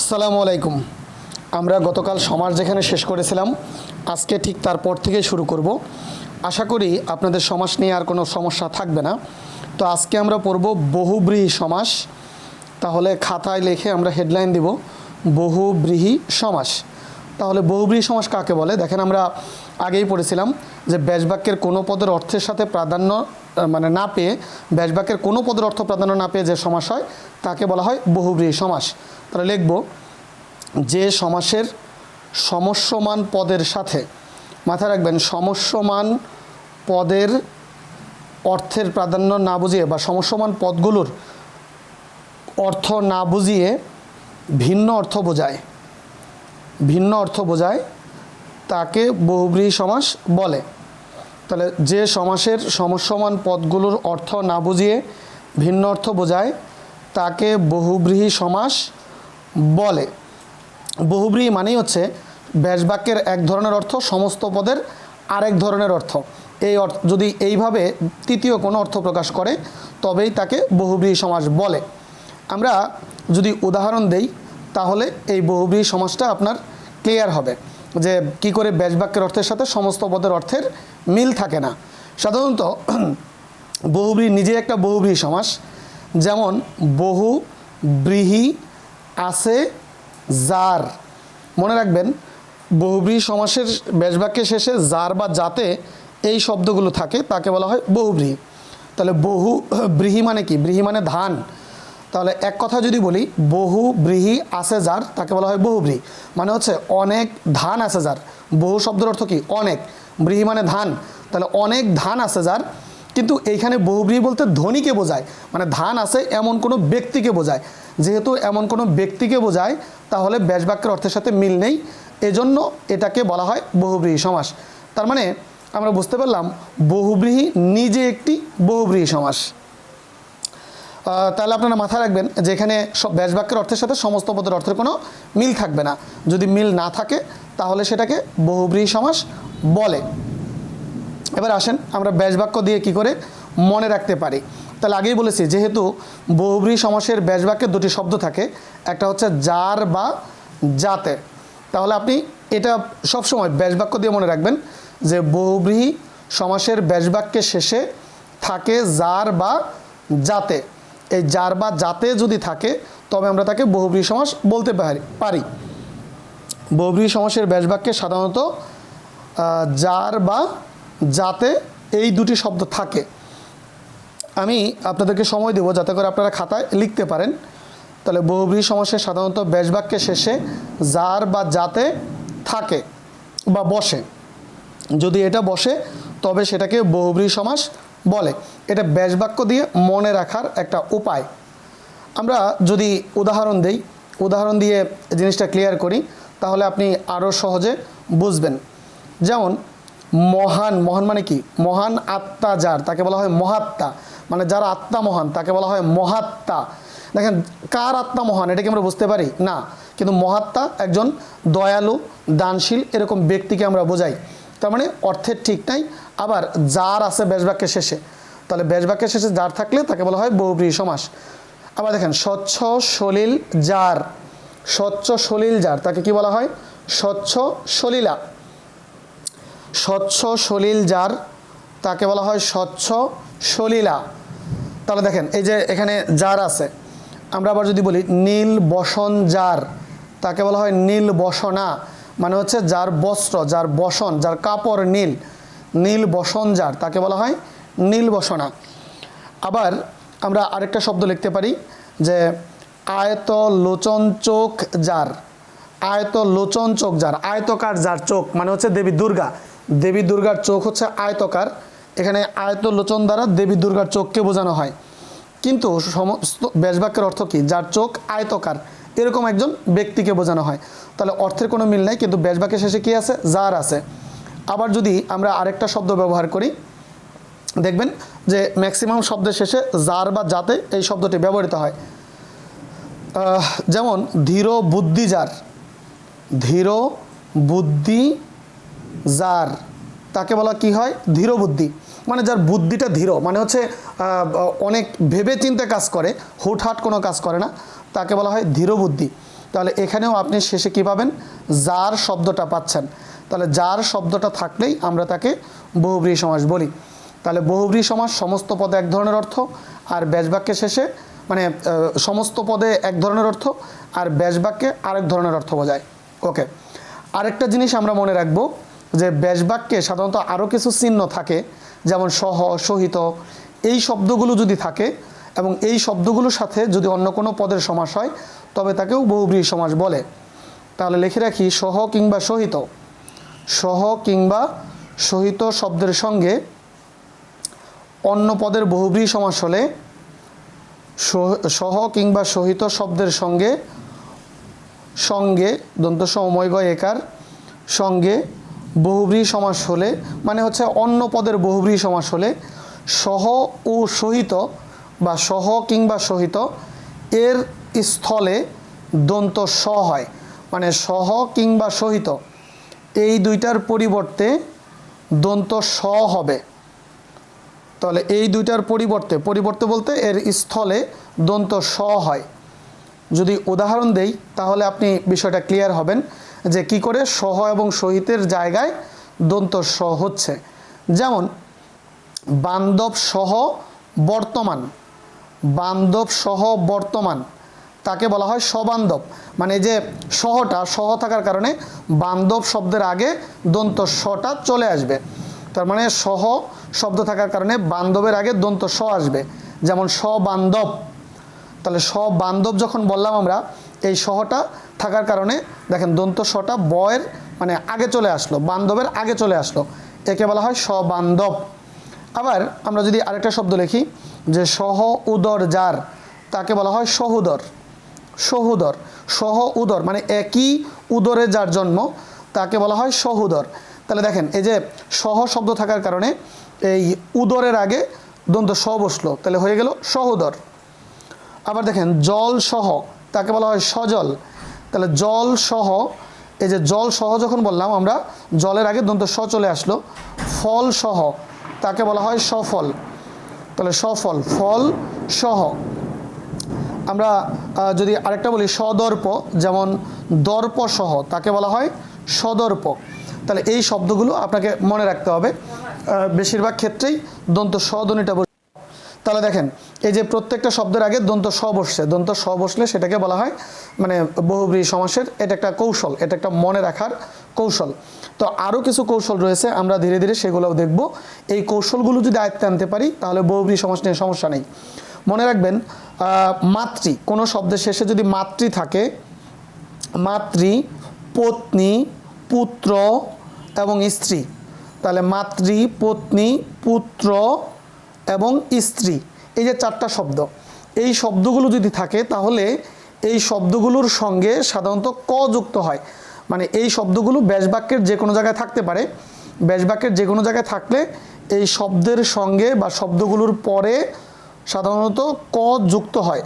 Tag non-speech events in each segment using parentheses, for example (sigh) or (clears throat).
আসসালামু আলাইকুম। আমরা গতকাল সমাজ যেখানে শেষ করেছিলাম, আজকে ঠিক তারপর থেকে শুরু করব। আশা করি আপনাদের সমাস নিয়ে আর কোনো সমস্যা থাকবে না। তো আজকে আমরা পড়ব বহুব্রীহি সমাস। তাহলে খাতায় লিখে আমরা হেডলাইন দিব, বহুব্রীহি সমাস। তাহলে বহুব্রীহি সমাস কাকে বলে? দেখেন আমরা আগেই পড়েছিলাম যে ব্যাসবাক্যের কোনো পদের অর্থের সাথে প্রাধান্য মানে না পেয়ে, ব্যাসবাক্যের কোনো পদের অর্থ প্রাধান্য না পেয়ে যে সমাস হয়, তাকে বলা হয় বহুব্রীহি সমাস। তাহলে লিখব, যে সমাসের সমস্যমান পদের সাথে, মাথায় রাখবেন, সমস্যমান পদের অর্থের প্রাধান্য না বুঝিয়ে বা সমস্যমান পদগুলোর অর্থ না বুঝিয়ে ভিন্ন অর্থ বোঝায়। ভিন্ন অর্থ বোঝায় তাকে বহুব্রীহি সমাস বলে। তাহলে যে সমাসের সমস্যমান পদগুলোর অর্থ না বুঝিয়ে ভিন্ন অর্থ বোঝায়, তাকে বহুব্রীহি সমাস বলে। বহুব্রীহি মানেই হচ্ছে ব্যাসবাক্যের এক ধরনের অর্থ, সমস্ত পদের আরেক ধরনের অর্থ। এই অর্থ, যদি এইভাবে তৃতীয় কোনো অর্থ প্রকাশ করে, তবেই তাকে বহুব্রীহি সমাস বলে। আমরা যদি উদাহরণ দেই, তাহলে এই বহুব্রীহি সমাসটা আপনার ক্লিয়ার হবে। যে কি করে ব্যাসবাক্যের অর্থের সাথে সমস্ত পদের অর্থের মিল থাকে না। সাধারণত (clears throat) বহুব্রীহি নিজে একটা বহুব্রীহি সমাস, যেমন বহু, ব্রীহি আছে যার। মনে রাখবেন বহুব্রীহি সমাসের ব্যাসবাক্যের শেষে যার বা যাতে এই শব্দগুলো থাকে, তাকে বলা হয় বহুব্রীহি তাহলে বহু, (clears throat) ব্রীহি মানে কি? ব্রীহি মানে ধান। তাহলে এক কথা যদি বলি, বহু ব্রীহি আছে যার, তাকে বলা হয় বহুব্রীহি মানে হচ্ছে অনেক ধান আছে যার। বহু শব্দের অর্থ কি? অনেক। ব্রীহি মানে ধান। তাহলে অনেক ধান আছে যার, কিন্তু এইখানে বহুব্রীহি বলতে ধনীকে বোঝায়। মানে ধান আছে এমন কোনো ব্যক্তিকে বোঝায়। যেহেতু এমন কোনো ব্যক্তিকে বোঝায়, তাহলে ব্যাসবাক্যের অর্থের সাথে মিল নেই। এজন্য এটাকে বলা হয় বহুব্রীহি সমাস। তার মানে আমরা বুঝতে পারলাম বহুব্রীহি নিজে একটি বহুব্রীহি সমাস। তাহলে আপনারা মাথায় রাখবেন যে এখানে সব ব্যাসবাক্যের অর্থের সাথে সমস্ত পদের অর্থের কোনো মিল থাকবে না। যদি মিল না থাকে, তাহলে সেটাকে বহুব্রীহি সমাস বলে। এবার আসেন, আমরা ব্যাসবাক্য দিয়ে কি করে মনে রাখতে পারি? তাহলে আগেই বলেছি, যেহেতু বহুব্রীহি সমাসের ব্যাসবাক্যে দুটি শব্দ থাকে, একটা হচ্ছে যার বা যাতে। তাহলে আপনি এটা সবসময় ব্যাসবাক্য দিয়ে মনে রাখবেন যে বহুব্রীহি সমাসের ব্যাসবাক্যের শেষে থাকে যার বা যাতে। এই যার বা যাতে যদি থাকে, তবে আমরা তাকে বহুব্রীহি সমাস বলতে পারি পারি। বহুব্রীহি সমাসের ব্যাসবাক্যে সাধারণত যার বা যাতে এই দুটি শব্দ থাকে। আমি আপনাদেরকে সময় দেবো যাতে করে আপনারা খাতায় লিখতে পারেন। তাহলে বহুব্রীহি সমাসের সাধারণত ব্যাসবাক্যের শেষে যার বা যাতে থাকে বা বসে। যদি এটা বসে, তবে সেটাকে বহুব্রীহি সমাস বলে। এটা ব্যাসবাক্য দিয়ে মনে রাখার একটা উপায়। আমরা যদি উদাহরণ দেই, উদাহরণ দিয়ে জিনিসটা ক্লিয়ার করি, তাহলে আপনি আরও সহজে বুঝবেন। যেমন, মহান মহান মানে কি? মহান আত্মা যার, তাকে বলা হয় মহাত্মা। মানে যার আত্মা মহান, তাকে বলা হয় মহাত্মা। দেখেন, কার আত্মা মহান? এটাকে আমরা বুঝতে পারি? না। কিন্তু মহাত্মা একজন দয়ালু, দানশীল, এরকম ব্যক্তিকে আমরা বোঝাই। তার মানে অর্থের ঠিক নাই আবার যার আছে ব্যাসবাক্যের শেষে, তাহলে ব্যাসবাক্যের শেষে যার থাকলে তাকে বলা হয় বহুব্রীহি সমাস। আবার দেখেন, স্বচ্ছ সলিল যার, স্বচ্ছ সলিল যার, তাকে কি বলা হয়? স্বচ্ছ সলিলা। স্বচ্ছ সলিল যার, তাকে বলা হয় স্বচ্ছ সলিলা। তাহলে দেখেন, এই যে এখানে যার আছে, আমরা আবার যদি বলি নীল বসন যার, তাকে বলা হয় নীল বসনা। মানে হচ্ছে যার বস্ত্র, যার বসন, যার কাপড় নীল। নীল বসন যার তাকে বলা হয় নীল বসনা। আবার আমরা আরেকটা শব্দ লিখতে পারি যে আয়ত লোচন চোখ যার আয়ত লোচন চোখ যার আয়তকার যার চোখ মানে হচ্ছে দেবী দুর্গা। দেবী দুর্গার চোখ হচ্ছে আয়তকার। এখানে আয়ত লোচন দ্বারা দেবী দুর্গার চোখকে বোঝানো হয়। কিন্তু সমস্ত ব্যাসবাক্যের অর্থ কী? যার চোখ আয়তকার। এরকম একজন ব্যক্তিকে বোঝানো হয়। তাহলে অর্থের কোনো মিল নাই, কিন্তু ব্যাসবাক্যের শেষে কী আছে? যার আছে। আবার যদি আমরা আরেকটা শব্দ ব্যবহার করি, দেখবেন যে ম্যাক্সিমাম শব্দের শেষে যার বা যাতে এই শব্দটি ব্যবহৃত হয়। যেমন ধীর বুদ্ধি যার, ধীর বুদ্ধি যার, তাকে বলা কি হয়? ধীর বুদ্ধি। মানে যার বুদ্ধিটা ধীর মানে হচ্ছে অনেক ভেবে চিন্তে কাজ করে, হুটহাট কোনো কাজ করে না, তাকে বলা হয় ধীর বুদ্ধি। তাহলে এখানেও আপনি শেষে কী পাবেন? যার শব্দটা পাচ্ছেন। তাহলে যার শব্দটা থাকলেই আমরা তাকে বহুব্রী সমাস বলি। তাহলে বহুব্রী সমাস সমস্ত পদে এক ধরনের অর্থ, আর ব্যাসবাক্যের শেষে মানে সমস্ত পদে এক ধরনের অর্থ, আর ব্যাসবাক্যে আরেক ধরনের অর্থ বোঝায়। ওকে আরেকটা জিনিস আমরা মনে রাখব, যে ব্যাসবাক্যে সাধারণত আরও কিছু চিহ্ন থাকে, যেমন সহ, সহিত, এই শব্দগুলো যদি থাকে, এবং এই শব্দগুলোর সাথে যদি অন্য কোনো পদের সমাস হয়, তবে তাকেও বহুব্রী সমাস বলে। তাহলে লিখে রাখি, সহ কিংবা সহিত। সহ কিংবা সহিত শব্দের সঙ্গে অন্য পদের বহুব্রী সমাস হলে সহ- কিংবা সহিত শব্দের সঙ্গে সঙ্গে দন্ত সময় একার সঙ্গে বহুব্রী সমাস হলে মানে হচ্ছে অন্য পদের বহুব্রী সমাস হলে সহ ও সহিত বা সহ কিংবা সহিত এর স্থলে দন্ত স হয়। মানে সহ কিংবা সহিত এই দুইটার পরিবর্তে দন্ত স হবে। তাহলে এই দুইটার পরিবর্তে পরিবর্তে বলতে এর স্থলে দন্ত স হয়। যদি উদাহরণ দেই, তাহলে আপনি বিষয়টা ক্লিয়ার হবেন যে কি করে সহ এবং সহিতের জায়গায় দন্ত স হচ্ছে। যেমন, বান্ধব সহ বর্তমান, বান্ধব সহ বর্তমান। তাকে বলা হয় সবান্ধব। মানে যে সহটা, সহ থাকার কারণে বান্ধব শব্দের আগে দন্ত সটা চলে আসবে। তার মানে সহ শব্দ থাকার কারণে বান্ধবের আগে দন্ত স আসবে। যেমন সবান্ধব। তাহলে স বান্ধব যখন বললাম আমরা, এই সহটা থাকার কারণে দেখেন দন্ত সটা বয়ের মানে আগে চলে আসলো, বান্ধবের আগে চলে আসলো। একে বলা হয় সবান্ধব। আবার আমরা যদি আরেকটা শব্দ লিখি, যে সহ উদর যার, তাকে বলা হয় সহুদর। সহুদর। সহ উদর মানে একই উদরে যার জন্ম, তাকে বলা হয় সহুদর। তাহলে দেখেন, এই যে সহ শব্দ থাকার কারণে এই উদরের আগে দন্ত স বসল। তাহলে হয়ে গেল সহুদর। আবার দেখেন, জল সহ, তাকে বলা হয় সজল। তাহলে জল সহ, এই যে জল সহ যখন বললাম আমরা, জলের আগে দন্ত স চলে আসলো। ফল সহ, তাকে বলা হয় সফল। তাহলে সফল, ফল সহ। আমরা যদি আরেকটা বলি, সদর্প, যেমন দর্প সহ, তাকে বলা হয় সদর্প। তাহলে এই শব্দগুলো আপনাকে মনে রাখতে হবে। বেশিরভাগ ক্ষেত্রেই দন্ত সদনিটা বসে। তাহলে দেখেন, এই যে প্রত্যেকটা শব্দের আগে দন্ত স বসছে। দন্ত স বসলে সেটাকে বলা হয় মানে বহুব্রী সমাসের, এটা একটা কৌশল, এটা একটা মনে রাখার কৌশল। তো আরও কিছু কৌশল রয়েছে, আমরা ধীরে ধীরে সেগুলোও দেখব। এই কৌশলগুলো যদি আয়ত্তে আনতে পারি, তাহলে বহুব্রী সমাস নিয়ে সমস্যা নেই। মনে রাখবেন মাতৃ, কোনো শব্দের শেষে যদি মাতৃ থাকে, মাতৃ, পত্নী, পুত্র এবং স্ত্রী, তাহলে মাতৃ, পত্নী, পুত্র এবং স্ত্রী, এই যে চারটা শব্দ, এই শব্দগুলো যদি থাকে, তাহলে এই শব্দগুলোর সঙ্গে সাধারণত ক যুক্ত হয়। মানে এই শব্দগুলো ব্যাসবাক্যের যে কোনো জায়গায় থাকতে পারে। ব্যাসবাক্যের যে কোনো জায়গায় থাকলে এই শব্দের সঙ্গে বা শব্দগুলোর পরে সাধারণত ক যুক্ত হয়।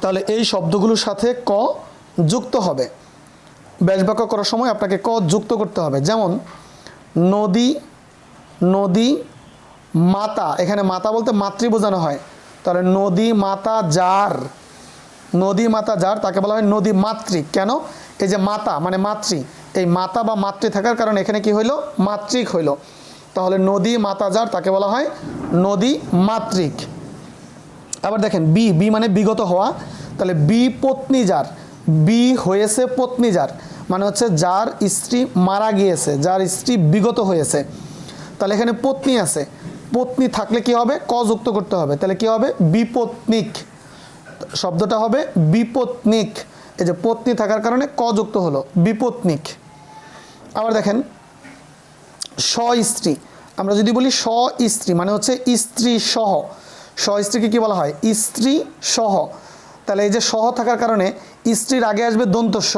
তাহলে এই শব্দগুলোর সাথে ক যুক্ত হবে। ব্যাসবাক্য করার সময় আপনাকে ক যুক্ত করতে হবে। যেমন, নদী নদী, মাতা। এখানে মাতা বলতে মাতৃ বোঝানো হয়। তাহলে নদী মাতা যার। নদী মাতা যার, তাকে বলা হয় নদী মাতৃ। কেন? এই যে মাতা মানে মাতৃ। এই মাতা বা মাতৃ থাকার কারণে এখানে কি হইল? মাতৃক হইল। তাহলে নদী মাতা যার তাকে বলা হয় নদী মাতৃক। আবার দেখেন, বি বি মানে বিগত হওয়া, তাহলে বি পত্নী যার, বি হয়েছে পত্নী যার মানে হচ্ছে যার স্ত্রী মারা গিয়েছে, যার স্ত্রী বিগত হয়েছে। তাহলে এখানে পত্নী আছে, পত্নী থাকলে কি হবে? ক যুক্ত করতে হবে, তাহলে কি হবে? বিপত্নিক। শব্দটা হবে বিপত্নিক। এই যে পত্নী থাকার কারণে ক যুক্ত হলো, বিপত্নিক। আবার দেখেন স্ত্রী আমরা যদি বলি স স্ত্রী মানে হচ্ছে স্ত্রী সহ স স্ত্রীকে কি বলা হয়? স্ত্রী সহ তাহলে এই যে সহ থাকার কারণে স্ত্রীর আগে আসবে দন্ত স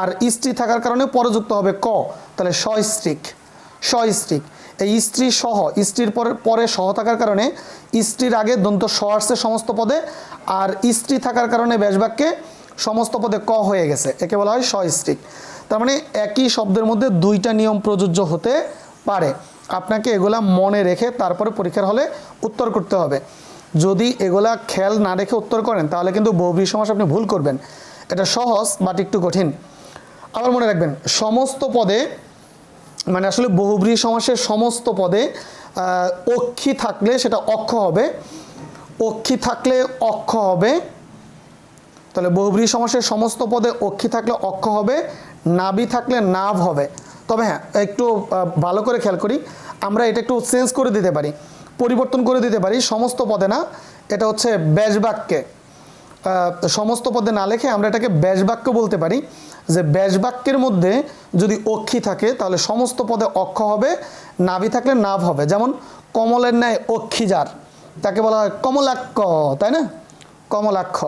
আর স্ত্রী থাকার কারণে পরযুক্ত হবে ক? তাহলে স স্ত্রীক স স্ত্রীক এই স্ত্রী সহ স্ত্রীর পরে পরে সহ থাকার কারণে স্ত্রীর আগে দন্ত স আসছে সমস্ত পদে, আর স্ত্রী থাকার কারণে ব্যাসবাক্যে সমস্ত পদে ক হয়ে গেছে। একে বলা হয় সস্ত্রিক তার মানে একই শব্দের মধ্যে দুইটা নিয়ম প্রযোজ্য হতে পারে। আপনাকে এগুলা মনে রেখে তারপরে পরীক্ষার হলে উত্তর করতে হবে। যদি এগুলা খেয়াল না রেখে উত্তর করেন, তাহলে কিন্তু বহুব্রী সমাস আপনি ভুল করবেন। এটা সহজ, বাট একটু কঠিন। আবার মনে রাখবেন, সমস্ত পদে মানে আসলে বহুব্রী সমাসের সমস্ত পদে অক্ষী থাকলে সেটা অক্ষ হবে। অক্ষী থাকলে অক্ষ হবে। তাহলে বহুব্রী সমাসের সমস্ত পদে অক্ষী থাকলে অক্ষ হবে, নাভি থাকলে নাভ হবে। তবে হ্যাঁ একটু ভালো করে খেয়াল করি। আমরা এটা একটু চেঞ্জ করে দিতে পারি, পরিবর্তন করে দিতে পারি সমস্ত পদে না, এটা হচ্ছে ব্যাসবাক্যে সমস্ত পদে না লেখে আমরা এটাকে ব্যাসবাক্য বলতে পারি। যে ব্যাসবাক্যের মধ্যে যদি অক্ষী থাকে, তাহলে সমস্ত পদে অক্ষ হবে, নাভি থাকলে নাভ হবে। যেমন, কমলের ন্যায় অক্ষিজার তাকে বলা হয় কমলাক্ষ, তাই না? কমলাক্ষ।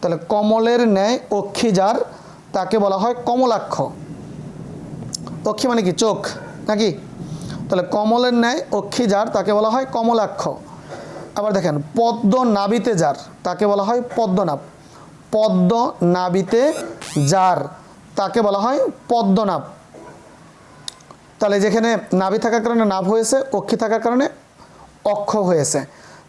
তাহলে কমলের ন্যায় অক্ষিজার তাকে বলা হয় কমলাক্ষ। অক্ষি মানে কি? চোখ নাকি? তাহলে কমলের ন্যায় অক্ষি যার, তাকে বলা হয় কমলাক্ষ। আবার দেখেন, পদ্ম নাবিতে যার, তাকে বলা হয় পদ্মনাভ। পদ্ম নাবিতে যার, তাকে বলা হয় পদ্মনাভ। তাহলে যেখানে নাভি থাকার কারণে নাভ হয়েছে, অক্ষি থাকার কারণে অক্ষ হয়েছে।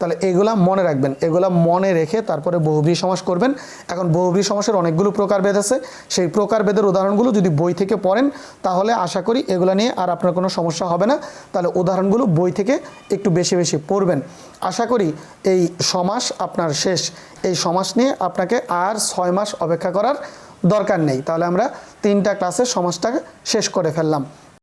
তাহলে এগুলা মনে রাখবেন, এগুলা মনে রেখে তারপরে বহুব্রী সমাস করবেন। এখন বহুব্রী সমাসের অনেকগুলো প্রকারভেদ আছে। সেই প্রকারভেদের উদাহরণগুলো যদি বই থেকে পড়েন, তাহলে আশা করি এগুলো নিয়ে আর আপনার কোনো সমস্যা হবে না। তাহলে উদাহরণগুলো বই থেকে একটু বেশি বেশি পড়বেন। আশা করি এই সমাস আপনার শেষ। এই সমাস নিয়ে আপনাকে আর ছয় মাস অপেক্ষা করার দরকার নেই। তাহলে আমরা তিনটা ক্লাসের সমাজটাকে শেষ করে ফেললাম।